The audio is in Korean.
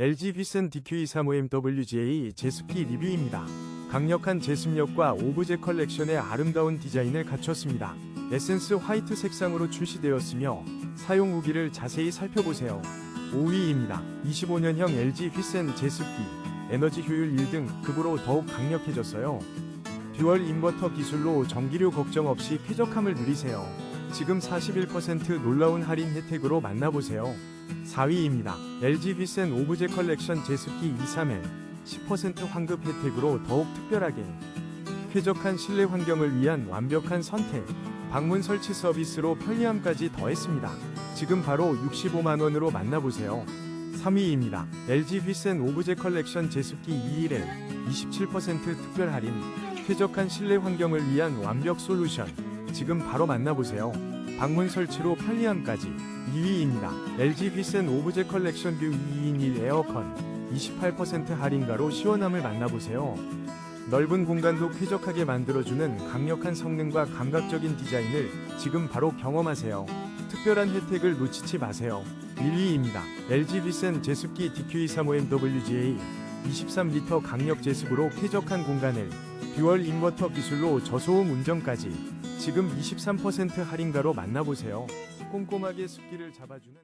LG 휘센 DQ235MWGA 제습기 리뷰입니다. 강력한 제습력과 오브제 컬렉션의 아름다운 디자인을 갖췄습니다. 에센스 화이트 색상으로 출시되었으며 사용 후기를 자세히 살펴보세요. 5위입니다. 25년형 LG 휘센 제습기 에너지 효율 1등 급으로 더욱 강력해졌어요. 듀얼 인버터 기술로 전기료 걱정 없이 쾌적함을 누리세요. 지금 41% 놀라운 할인 혜택으로 만나보세요. 4위입니다. LG 휘센 오브제 컬렉션 제습기 23L 10% 환급 혜택으로 더욱 특별하게 쾌적한 실내 환경을 위한 완벽한 선택 방문 설치 서비스로 편리함까지 더했습니다. 지금 바로 65만원으로 만나보세요. 3위입니다. LG 휘센 오브제 컬렉션 제습기 21L 27% 특별 할인 쾌적한 실내 환경을 위한 완벽 솔루션 지금 바로 만나보세요. 방문 설치로 편리함까지 2위입니다. LG 휘센 오브제 컬렉션 뷰 221 에어컨 28% 할인가로 시원함을 만나보세요. 넓은 공간도 쾌적하게 만들어주는 강력한 성능과 감각적인 디자인을 지금 바로 경험하세요. 특별한 혜택을 놓치지 마세요. 1위입니다. LG 휘센 제습기 DQ235MWGA 23리터 강력 제습으로 쾌적한 공간을 듀얼 인버터 기술로 저소음 운전까지 지금 23% 할인가로 만나보세요. 꼼꼼하게 습기를 잡아주는